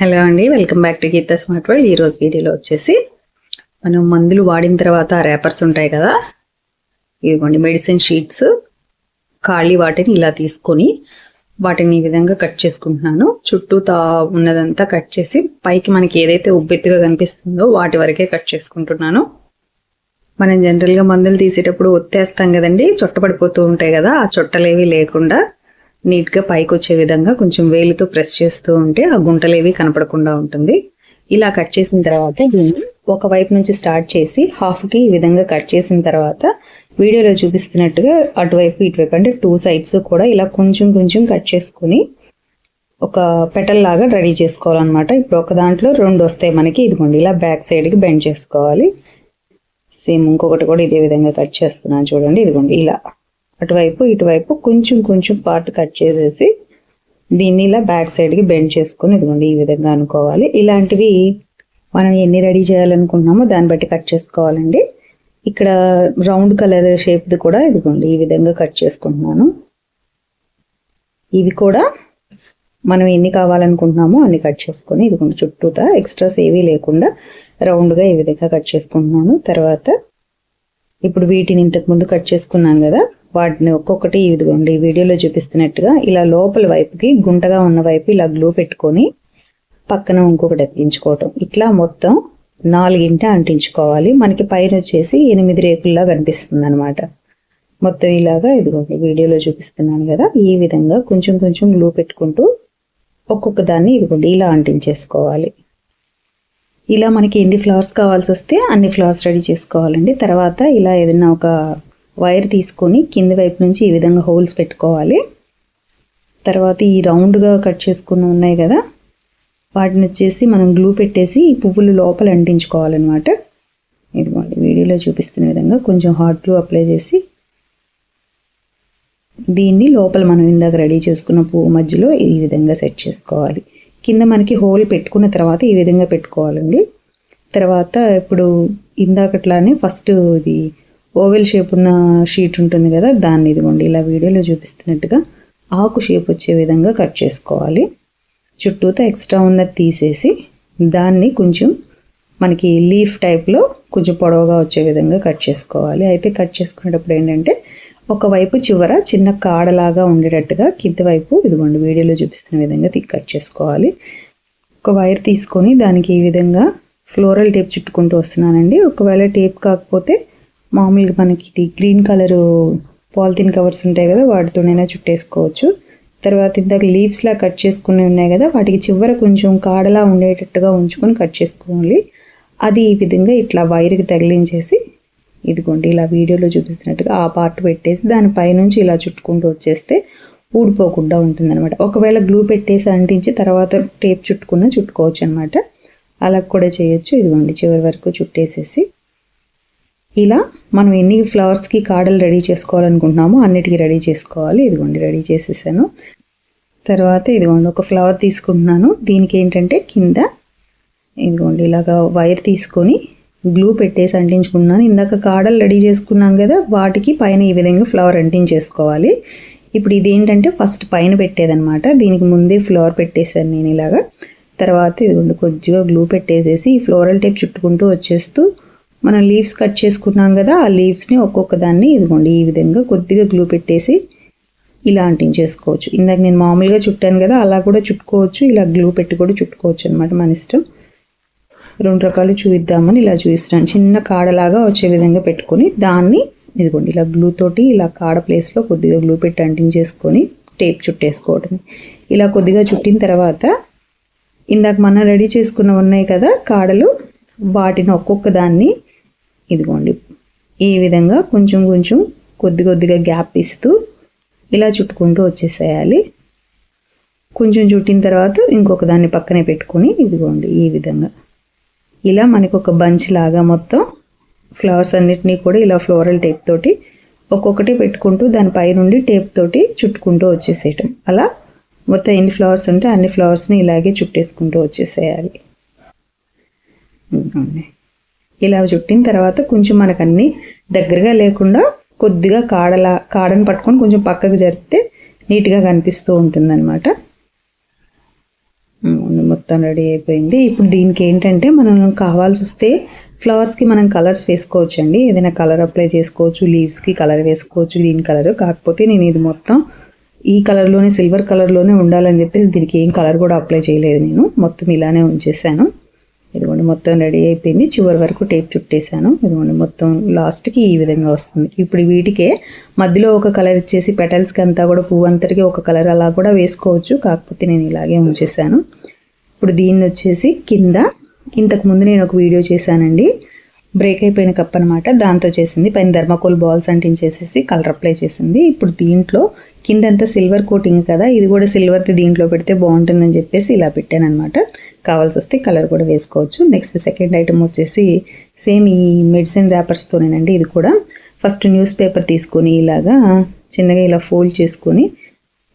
Hello అండి welcome back to Geeta smart world. ఈరోజు వీడియోలో వచ్చేసి మనం మందులు వాడిన తర్వాత ర్యాపర్స్ ఉంటాయి కదా ఇదిగోండి మెడిసిన్ షీట్స్. ఖాళీ వాటిని ఇలా తీసుకొని వాటిని ఈ విధంగా కట్ చేసుకుంటున్నాను. చుట్టూ తా ఉన్నదంతా కట్ చేసి పైకి మనకి ఏదైతే ఉబ్బెత్తిగా కనిపిస్తుందో వాటి వరకే కట్ చేసుకుంటున్నాను. మనం జనరల్గా మందులు తీసేటప్పుడు ఒత్తేస్తాం కదండి చుట్టపడిపోతూ ఉంటాయి కదా ఆ చుట్టలేవి లేకుండా. నీట్గా పైకి వచ్చే విధంగా కొంచెం వేలితో ప్రెస్ చేస్తూ ఉంటే ఆ గుంటలేవి కనపడకుండా ఉంటుంది. ఇలా కట్ చేసిన తర్వాత దీన్ని ఒక వైపు నుంచి స్టార్ట్ చేసి హాఫ్కి ఈ విధంగా కట్ చేసిన తర్వాత వీడియోలో చూపిస్తున్నట్టుగా అటువైపు ఇటువైపు అంటే టూ సైడ్స్ కూడా ఇలా కొంచెం కొంచెం కట్ చేసుకుని ఒక పెటల్ లాగా రెడీ చేసుకోవాలన్నమాట. ఇప్పుడు ఒక దాంట్లో రెండు వస్తాయి మనకి. ఇదిగోండి ఇలా బ్యాక్ సైడ్కి బెండ్ చేసుకోవాలి. సేమ్ ఇంకొకటి కూడా ఇదే విధంగా కట్ చేస్తున్నాను చూడండి. ఇదిగోండి ఇలా. అటువైపు ఇటువైపు కొంచెం కొంచెం పార్ట్ కట్ చేసేసి దీన్ని ఇలా బ్యాక్ సైడ్కి బెండ్ చేసుకొని ఇదిగోండి ఈ విధంగా అనుకోవాలి. ఇలాంటివి మనం ఎన్ని రెడీ చేయాలనుకుంటున్నామో దాన్ని బట్టి కట్ చేసుకోవాలండి. ఇక్కడ రౌండ్ కలర్ షేప్ది కూడా ఇదిగోండి ఈ విధంగా కట్ చేసుకుంటున్నాను. ఇవి కూడా మనం ఎన్ని కావాలనుకుంటున్నామో అన్ని కట్ చేసుకొని ఇదిగోండి చుట్టూతా ఎక్స్ట్రాస్ ఏవీ లేకుండా రౌండ్గా ఈ విధంగా కట్ చేసుకుంటున్నాను. తర్వాత ఇప్పుడు వీటిని ఇంతకుముందు కట్ చేసుకున్నాం కదా వాటిని ఒక్కొక్కటి ఇదిగోండి వీడియోలో చూపిస్తున్నట్టుగా ఇలా లోపల వైపుకి గుంటగా ఉన్న వైపు ఇలా గ్లూ పెట్టుకొని పక్కన ఇంకొకటి ఎక్కించుకోవటం ఇట్లా మొత్తం నాలుగింట అంటించుకోవాలి. మనకి పైన వచ్చేసి ఎనిమిది రేకుల్లా కనిపిస్తుంది అనమాట మొత్తం ఇలాగా ఇదిగోండి వీడియోలో చూపిస్తున్నాను కదా ఈ విధంగా కొంచెం కొంచెం గ్లూ పెట్టుకుంటూ ఒక్కొక్క దాన్ని ఇదిగోండి ఇలా అంటించేసుకోవాలి. ఇలా మనకి ఎన్ని ఫ్లవర్స్ కావాల్సి వస్తే అన్ని ఫ్లవర్స్ రెడీ చేసుకోవాలండి. తర్వాత ఇలా ఏదైనా ఒక వైర్ తీసుకొని కింది వైపు నుంచి ఈ విధంగా హోల్స్ పెట్టుకోవాలి. తర్వాత ఈ రౌండ్గా కట్ చేసుకుని ఉన్నాయి కదా వాటిని వచ్చేసి మనం గ్లూ పెట్టేసి ఈ పువ్వులు లోపల అంటించుకోవాలన్నమాట. ఇది వీడియోలో చూపిస్తున్న విధంగా కొంచెం హాట్ గ్లూ అప్లై చేసి దీన్ని లోపల మనం ఇందాక రెడీ చేసుకున్న పువ్వు మధ్యలో ఈ విధంగా సెట్ చేసుకోవాలి. కింద మనకి హోల్ పెట్టుకున్న తర్వాత ఈ విధంగా పెట్టుకోవాలండి. తర్వాత ఇప్పుడు ఇందాకట్లానే ఫస్ట్ ఇది ఓవెల్ షేప్ ఉన్న షీట్ ఉంటుంది కదా దాన్ని ఇదిగోండి ఇలా వీడియోలో చూపిస్తున్నట్టుగా ఆకు షేప్ వచ్చే విధంగా కట్ చేసుకోవాలి. చుట్టూతో ఎక్స్ట్రా ఉన్నది తీసేసి దాన్ని కొంచెం మనకి లీఫ్ టైప్లో కొంచెం పొడవుగా వచ్చే విధంగా కట్ చేసుకోవాలి. అయితే కట్ చేసుకునేటప్పుడు ఏంటంటే ఒకవైపు చివర చిన్న కాడలాగా ఉండేటట్టుగా కింద వైపు ఇదిగోండి వీడియోలో చూపిస్తున్న విధంగా కట్ చేసుకోవాలి. ఒక వైర్ తీసుకొని దానికి ఈ విధంగా ఫ్లోరల్ టేప్ చుట్టుకుంటూ వస్తున్నానండి. ఒకవేళ టేప్ కాకపోతే మామూలుగా మనకి ఇది గ్రీన్ కలరు పాలిథిన్ కవర్స్ ఉంటాయి కదా వాటితోనైనా చుట్టేసుకోవచ్చు. తర్వాత ఇందాక లీవ్స్లా కట్ చేసుకుని ఉన్నాయి కదా వాటికి చివర కొంచెం కాడలా ఉండేటట్టుగా ఉంచుకొని కట్ చేసుకోవాలి. అది ఈ విధంగా ఇట్లా వైర్కి తగిలించేసి ఇదిగోండి ఇలా వీడియోలో చూపిస్తున్నట్టుగా ఆ పార్ట్ పెట్టేసి దాని పైనుంచి ఇలా చుట్టుకుంటూ వచ్చేస్తే ఊడిపోకుండా ఉంటుందన్నమాట. ఒకవేళ గ్లూ పెట్టేసి అంటించి తర్వాత టేప్ చుట్టుకున్న చుట్టుకోవచ్చు అనమాట అలా కూడా చేయొచ్చు. ఇదిగోండి చివరి వరకు చుట్టేసేసి ఇలా మనం ఎన్ని ఫ్లవర్స్కి కాడలు రెడీ చేసుకోవాలనుకుంటున్నామో అన్నిటికీ రెడీ చేసుకోవాలి. ఇదిగోండి రెడీ చేసేసాను. తర్వాత ఇదిగోండి ఒక ఫ్లవర్ తీసుకుంటున్నాను. దీనికి ఏంటంటే కింద ఇదిగోండి ఇలాగ వైర్ తీసుకొని గ్లూ పెట్టేసి అంటించుకున్నాను ఇందాక కాడలు రెడీ చేసుకున్నాం కదా వాటికి పైన ఈ విధంగా ఫ్లవర్ అంటించేసుకోవాలి. ఇప్పుడు ఇది ఏంటంటే ఫస్ట్ పైన పెట్టేదనమాట దీనికి ముందే ఫ్లవర్ పెట్టేశాను నేను ఇలాగా. తర్వాత ఇదిగోండి కొద్దిగా గ్లూ పెట్టేసేసి ఈ ఫ్లోరల్ టైప్ చుట్టుకుంటూ వచ్చేస్తూ మనం లీవ్స్ కట్ చేసుకున్నాం కదా ఆ లీవ్స్ని ఒక్కొక్క దాన్ని ఇదిగోండి ఈ విధంగా కొద్దిగా గ్లూ పెట్టేసి ఇలా అంటించేసుకోవచ్చు. ఇందాక నేను మామూలుగా చుట్టాను కదా అలా కూడా చుట్టుకోవచ్చు ఇలా గ్లూ పెట్టి కూడా చుట్టుకోవచ్చు అనమాట మన ఇష్టం. రెండు రకాలు చూపిద్దామని ఇలా చూపిస్తున్నాను చిన్న కాడలాగా వచ్చే విధంగా పెట్టుకొని దాన్ని ఇదిగోండి ఇలా గ్లూ తోటి ఇలా కాడ ప్లేస్లో కొద్దిగా గ్లూ పెట్టి అంటించేసుకొని టేప్ చుట్టేసుకోవడం ఇలా కొద్దిగా చుట్టిన తర్వాత ఇందాక మనం రెడీ చేసుకున్న ఉన్నాయి కదా కాడలు వాటిని ఒక్కొక్క దాన్ని ఇదిగోండి. ఈ విధంగా కొంచెం కొంచెం కొద్ది కొద్దిగా గ్యాప్ ఇస్తూ ఇలా చుట్టుకుంటూ వచ్చేసేయాలి. కొంచెం చుట్టిన తర్వాత ఇంకొక దాన్ని పక్కనే పెట్టుకొని ఇదిగోండి ఈ విధంగా. ఇలా మనకు ఒక బంచ్ లాగా మొత్తం ఫ్లవర్స్ అన్నిటినీ కూడా ఇలా ఫ్లోరల్ టేప్ తోటి ఒక్కొక్కటి పెట్టుకుంటూ దానిపై నుండి టేప్ తోటి చుట్టుకుంటూ వచ్చేసేయటం. అలా మొత్తం ఎన్ని ఫ్లవర్స్ ఉంటే అన్ని ఫ్లవర్స్ని ఇలాగే చుట్టేసుకుంటూ వచ్చేసేయాలి. ఇలా చుట్టిన తర్వాత కొంచెం మనకు అన్ని దగ్గరగా లేకుండా కొద్దిగా కాడలా కాడను పట్టుకొని కొంచెం పక్కకు జరిపితే నీట్గా కనిపిస్తూ ఉంటుందన్నమాట. మొత్తం మొత్తం రెడీ అయిపోయింది. ఇప్పుడు దీనికి ఏంటంటే మనం కావాల్సి వస్తే ఫ్లవర్స్కి మనం కలర్స్ వేసుకోవచ్చు అండి ఏదైనా కలర్ అప్లై చేసుకోవచ్చు లీవ్స్కి కలర్ వేసుకోవచ్చు గ్రీన్ కలర్. కాకపోతే నేను ఇది మొత్తం ఈ కలర్లోనే సిల్వర్ కలర్లోనే ఉండాలని చెప్పేసి దీనికి ఏం కలర్ కూడా అప్లై చేయలేదు నేను. మొత్తం ఇలానే ఉంచేసాను. ఇదిగోండి మొత్తం రెడీ అయిపోయింది. చివరి వరకు టేప్ చుట్టేసాను ఇదిగోండి మొత్తం లాస్ట్కి ఈ విధంగా వస్తుంది. ఇప్పుడు వీటికే మధ్యలో ఒక కలర్ ఇచ్చేసి పెటల్స్కి అంతా కూడా పువ్వు అంతటికి ఒక కలర్ అలా కూడా వేసుకోవచ్చు. కాకపోతే నేను ఇలాగే ఉంచేసాను ఇప్పుడు దీన్ని వచ్చేసి కింద ఇంతకు ముందు నేను ఒక వీడియో చేశానండి. బ్రేక్ అయిపోయిన కప్ అనమాట దాంతో చేసింది. పైన ధర్మకోల్ బాల్స్ అంటించేసేసి కలర్ అప్లై చేసింది. ఇప్పుడు దీంట్లో కిందంతా సిల్వర్ కోటింగ్ కదా. ఇది కూడా సిల్వర్ది దీంట్లో పెడితే బాగుంటుందని చెప్పేసి ఇలా పెట్టాను అనమాట కావాల్సి వస్తే కలర్ కూడా వేసుకోవచ్చు. నెక్స్ట్ సెకండ్ ఐటమ్ వచ్చేసి సేమ్ ఈ మెడిసిన్ ర్యాపర్స్తోనేనండి ఇది కూడా. ఫస్ట్ న్యూస్ పేపర్ తీసుకొని ఇలాగా చిన్నగా ఇలా ఫోల్డ్ చేసుకొని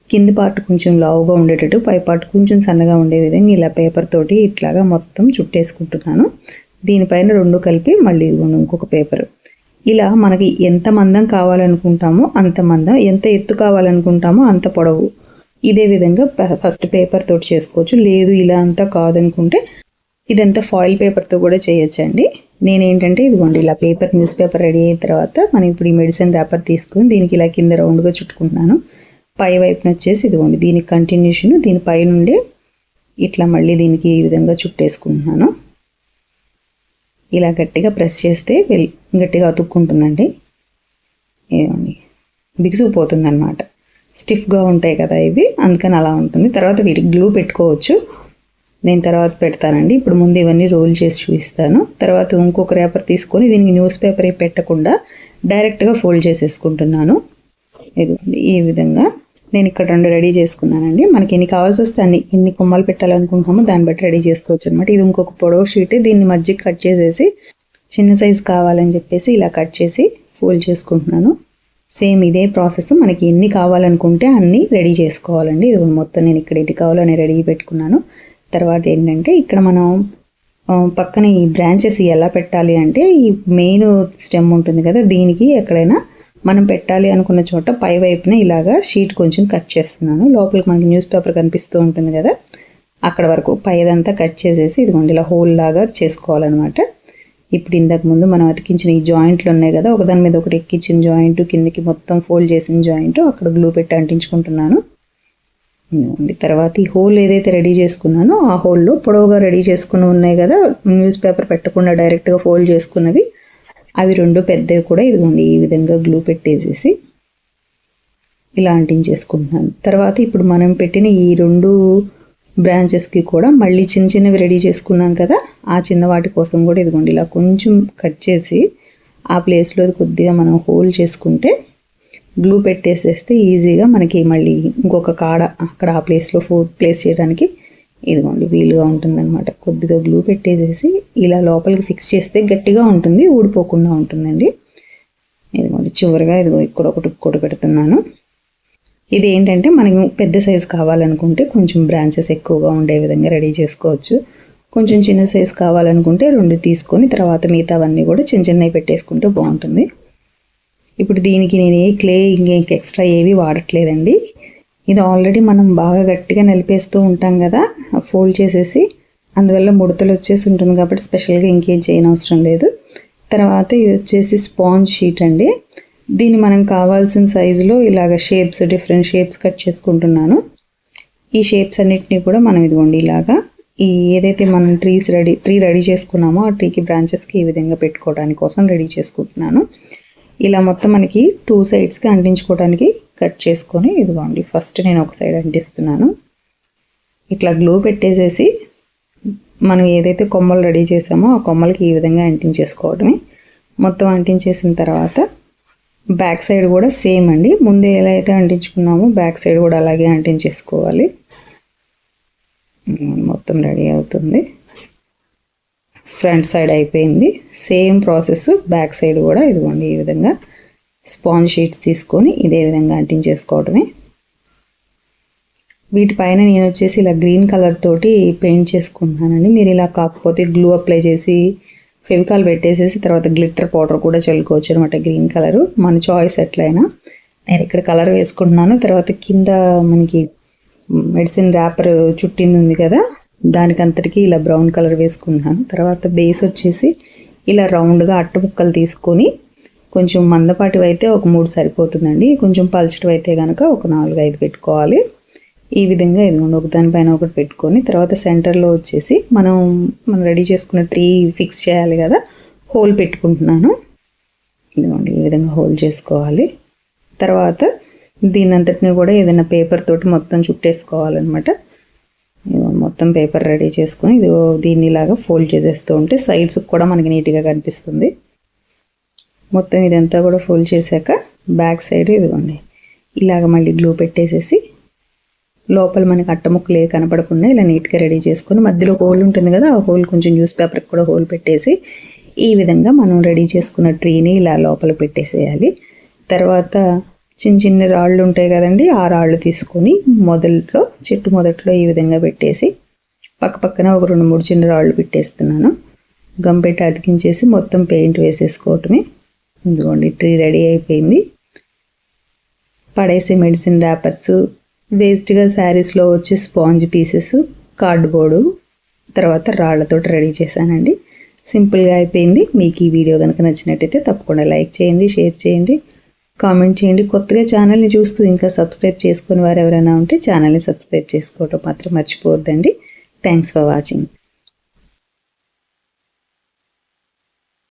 కింది పార్ట్ కొంచెం లావుగా ఉండేటట్టు పై పార్ట్ కొంచెం సన్నగా ఉండే విధంగా ఇలా పేపర్ తోటి ఇట్లాగా మొత్తం చుట్టేసుకుంటున్నాను. దీనిపైన రెండు కలిపి మళ్ళీ ఇంకొక పేపర్ ఇలా మనకి ఎంత మందం కావాలనుకుంటామో అంత మందం ఎంత ఎత్తు కావాలనుకుంటామో అంత పొడవు. ఇదే విధంగా ఫస్ట్ పేపర్ తోటి చేసుకోవచ్చు. లేదు ఇలా అంతా కాదనుకుంటే ఇదంతా ఫాయిల్ పేపర్తో కూడా చేయొచ్చండి. నేనేంటంటే ఇదిగోండి ఇలా పేపర్ న్యూస్ పేపర్ రెడీ అయిన తర్వాత మనం ఇప్పుడు ఈ మెడిసిన్ ర్యాపర్ తీసుకుని దీనికి ఇలా కింద రౌండ్గా చుట్టుకుంటున్నాను. పై వైపున వచ్చేసి ఇదిగోండి దీనికి కంటిన్యూషన్ దీని పై నుండి ఇట్లా మళ్ళీ దీనికి ఈ విధంగా చుట్టేసుకుంటున్నాను. ఇలా గట్టిగా ప్రెస్ చేస్తే వెల్ గట్టిగా అతుక్కుంటుందండి. ఏమండి బిగుసుకుపోతుంది అనమాట స్టిఫ్గా ఉంటాయి కదా ఇవి అందుకని అలా ఉంటుంది. తర్వాత వీటికి గ్లూ పెట్టుకోవచ్చు. నేను తర్వాత పెడతానండి. ఇప్పుడు ముందు ఇవన్నీ రోల్ చేసి చూపిస్తాను. తర్వాత ఇంకొక రేపర్ తీసుకొని దీనికి న్యూస్ పేపర్ పెట్టకుండా డైరెక్ట్గా ఫోల్డ్ చేసేసుకుంటున్నాను. ఈ విధంగా నేను ఇక్కడ రెండు రెడీ చేసుకున్నానండి. మనకి ఎన్ని కావాల్సి వస్తే అన్ని ఎన్ని కొమ్మలు పెట్టాలనుకుంటున్నామో దాన్ని బట్టి రెడీ చేసుకోవచ్చు అనమాట ఇది ఇంకొక పొడవు షీట్. దీన్ని మధ్యకి కట్ చేసేసి చిన్న సైజు కావాలని చెప్పేసి ఇలా కట్ చేసి ఫోల్డ్ చేసుకుంటున్నాను. సేమ్ ఇదే ప్రాసెస్ మనకి ఎన్ని కావాలనుకుంటే అన్నీ రెడీ చేసుకోవాలండి. ఇది మొత్తం నేను ఇక్కడ ఎన్ని కావాలని రెడీ పెట్టుకున్నాను. తర్వాత ఏంటంటే ఇక్కడ మనం పక్కన ఈ బ్రాంచెస్ ఎలా పెట్టాలి అంటే ఈ మెయిన్ స్టెమ్ ఉంటుంది కదా దీనికి ఎక్కడైనా మనం పెట్టాలి అనుకున్న చోట పై వైపున ఇలాగా షీట్ కొంచెం కట్ చేస్తున్నాను. లోపలికి మనకి న్యూస్ పేపర్ కనిపిస్తూ ఉంటుంది కదా అక్కడ వరకు పైదంతా కట్ చేసేసి ఇదిగోండి ఇలా హోల్ లాగా చేసుకోవాలన్నమాట. ఇప్పుడు ఇంతకు ముందు మనం అతికించిన ఈ జాయింట్లు ఉన్నాయి కదా ఒకదాని మీద ఒకటి ఎక్కించిన జాయింట్ కిందకి మొత్తం ఫోల్డ్ చేసిన జాయింట్ అక్కడ గ్లూ పెట్టి అంటించుకుంటున్నాను. తర్వాత ఈ హోల్ ఏదైతే రెడీ చేసుకున్నానో ఆ హోల్లో పొడవుగా రెడీ చేసుకుని ఉన్నాయి కదా న్యూస్ పేపర్ పెట్టకుండా డైరెక్ట్గా ఫోల్డ్ చేసుకున్నవి అవి రెండు పెద్దవి కూడా ఇదిగోండి ఈ విధంగా గ్లూ పెట్టేసేసి ఇలా అంటించేసుకుంటున్నాను. తర్వాత ఇప్పుడు మనం పెట్టిన ఈ రెండు బ్రాంచెస్కి కూడా మళ్ళీ చిన్న చిన్నవి రెడీ చేసుకున్నాం కదా ఆ చిన్న వాటి కోసం కూడా ఇదిగోండి ఇలా కొంచెం కట్ చేసి ఆ ప్లేస్లో కొద్దిగా మనం హోల్ చేసుకుంటే గ్లూ పెట్టేసేస్తే ఈజీగా మనకి మళ్ళీ ఇంకొక కాడ అక్కడ ఆ ప్లేస్లో ఫో ప్లేస్ చేయడానికి ఇదిగోండి వీలుగా ఉంటుందన్నమాట. కొద్దిగా గ్లూ పెట్టేసేసి ఇలా లోపలికి ఫిక్స్ చేస్తే గట్టిగా ఉంటుంది ఊడిపోకుండా ఉంటుందండి. ఇదిగోండి చివరిగా ఇదిగో ఇక్కడ ఒకటి కూడా పెడుతున్నాను. ఇది ఏంటంటే మనకి పెద్ద సైజు కావాలనుకుంటే కొంచెం బ్రాంచెస్ ఎక్కువగా ఉండే విధంగా రెడీ చేసుకోవచ్చు. కొంచెం చిన్న సైజు కావాలనుకుంటే రెండు తీసుకొని తర్వాత మిగతావన్నీ కూడా చిన్న చిన్నవి పెట్టేసుకుంటే బాగుంటుంది. ఇప్పుడు దీనికి నేను ఏ క్లే ఇంక ఎక్స్ట్రా ఏవి వాడట్లేదండి. ఇది ఆల్రెడీ మనం బాగా గట్టిగా నిలిపేస్తూ ఉంటాం కదా ఫోల్డ్ చేసేసి అందువల్ల ముడతలు వచ్చేసి ఉంటుంది కాబట్టి స్పెషల్గా ఇంకేం చేయనవసరం లేదు. తర్వాత ఇది వచ్చేసి స్పాంజ్ షీట్ అండి. దీన్ని మనం కావాల్సిన సైజులో ఇలాగ షేప్స్ డిఫరెంట్ షేప్స్ కట్ చేసుకుంటున్నాను. ఈ షేప్స్ అన్నిటినీ కూడా మనం ఇదిగోండి ఇలాగా ఈ ఏదైతే మనం ట్రీస్ రెడీ ట్రీ రెడీ చేసుకున్నామో ఆ ట్రీకి బ్రాంచెస్కి ఈ విధంగా పెట్టుకోవడానికి కోసం రెడీ చేసుకుంటున్నాను. ఇలా మొత్తం మనకి టూ సైడ్స్కి అంటించుకోవడానికి కట్ చేసుకొని ఇదిగోండి ఫస్ట్ నేను ఒక సైడ్ అంటిస్తున్నాను. ఇట్లా గ్లూ పెట్టేసేసి మనం ఏదైతే కొమ్మలు రెడీ చేసామో ఆ కొమ్మలకి ఈ విధంగా అంటించేసుకోవడమే. మొత్తం అంటించేసిన తర్వాత బ్యాక్ సైడ్ కూడా సేమ్ అండి. ముందే ఎలా అయితే అంటించుకున్నామో బ్యాక్ సైడ్ కూడా అలాగే అంటించేసుకోవాలి. మొత్తం రెడీ అవుతుంది. ఫ్రంట్ సైడ్ అయిపోయింది. సేమ్ ప్రాసెస్ బ్యాక్ సైడ్ కూడా ఇదిగోండి ఈ విధంగా స్పాంజ్ షీట్స్ తీసుకొని ఇదే విధంగా అంటించేసుకోవడమే వీటిపైన నేను వచ్చేసి ఇలా గ్రీన్ కలర్ తోటి పెయింట్ చేసుకుంటున్నానండి. మీరు ఇలా కాకపోతే గ్లూ అప్లై చేసి ఫెవికాల్ పెట్టేసేసి తర్వాత గ్లిట్టర్ పౌడర్ కూడా చల్లుకోవచ్చు అనమాట గ్రీన్ కలరు. మన చాయిస్ ఎట్లయినా. నేను ఇక్కడ కలర్ వేసుకుంటున్నాను. తర్వాత కింద మనకి మెడిసిన్ ర్యాపర్ చుట్టింది ఉంది కదా దానికంతటికి ఇలా బ్రౌన్ కలర్ వేసుకుంటున్నాను. తర్వాత బేస్ వచ్చేసి ఇలా రౌండ్గా అట్ట ముక్కలు తీసుకొని కొంచెం మందపాటివి అయితే ఒక మూడు సరిపోతుందండి. కొంచెం పలచటివి అయితే కనుక ఒక నాలుగు ఐదు పెట్టుకోవాలి. ఈ విధంగా ఇదిగోండి ఒక దానిపైన ఒకటి పెట్టుకొని తర్వాత సెంటర్లో వచ్చేసి మనం మనం రెడీ చేసుకున్న ట్రీ ఫిక్స్ చేయాలి కదా హోల్ పెట్టుకుంటున్నాను. ఇదిగోండి ఈ విధంగా హోల్ చేసుకోవాలి. తర్వాత దీని అంతటిని కూడా ఏదైనా పేపర్ తోటి మొత్తం చుట్టేసుకోవాలన్నమాట. మొత్తం పేపర్ రెడీ చేసుకొని ఇది దీన్ని ఇలాగా ఫోల్డ్ చేసేస్తూ ఉంటే సైడ్స్ కూడా మనకి నీట్గా కనిపిస్తుంది. మొత్తం ఇదంతా కూడా ఫోల్డ్ చేశాక బ్యాక్ సైడ్ ఇదిగోండి ఇలాగ మళ్ళీ గ్లూ పెట్టేసేసి లోపల మనకి అట్టముక్కలు ఏ కనపడకుండా ఇలా నీట్గా రెడీ చేసుకొని మధ్యలో హోల్ ఉంటుంది కదా ఆ హోల్ కొంచెం న్యూస్ పేపర్కి కూడా హోల్ పెట్టేసి ఈ విధంగా మనం రెడీ చేసుకున్న ట్రీని ఇలా లోపల పెట్టేసేయాలి. తర్వాత చిన్న చిన్న రాళ్ళు ఉంటాయి కదండి ఆ రాళ్ళు తీసుకొని మొదట్లో చెట్టు మొదట్లో ఈ విధంగా పెట్టేసి పక్క పక్కన ఒక రెండు మూడు చిన్న రాళ్ళు పెట్టేస్తున్నాను. గమ్ పెట్టి అతికించేసి మొత్తం పెయింట్ వేసేసుకోవటమే. ఇదిగోండి ట్రీ రెడీ అయిపోయింది. పడేసే మెడిసిన్ ర్యాపర్స్ వేస్ట్గా శారీస్లో వచ్చే స్పాంజ్ పీసెస్ కార్డ్బోర్డు తర్వాత రాళ్ళతో రెడీ చేశానండి. సింపుల్గా అయిపోయింది. మీకు ఈ వీడియో కనుక నచ్చినట్టయితే తప్పకుండా లైక్ చేయండి షేర్ చేయండి కామెంట్ చేయండి. కొత్తగా ఛానల్ని చూస్తూ ఇంకా సబ్స్క్రైబ్ చేసుకుని వారు ఎవరైనా ఉంటే ఛానల్ని సబ్స్క్రైబ్ చేసుకోవటం మాత్రం మర్చిపోవద్దండి. Thanks for watching.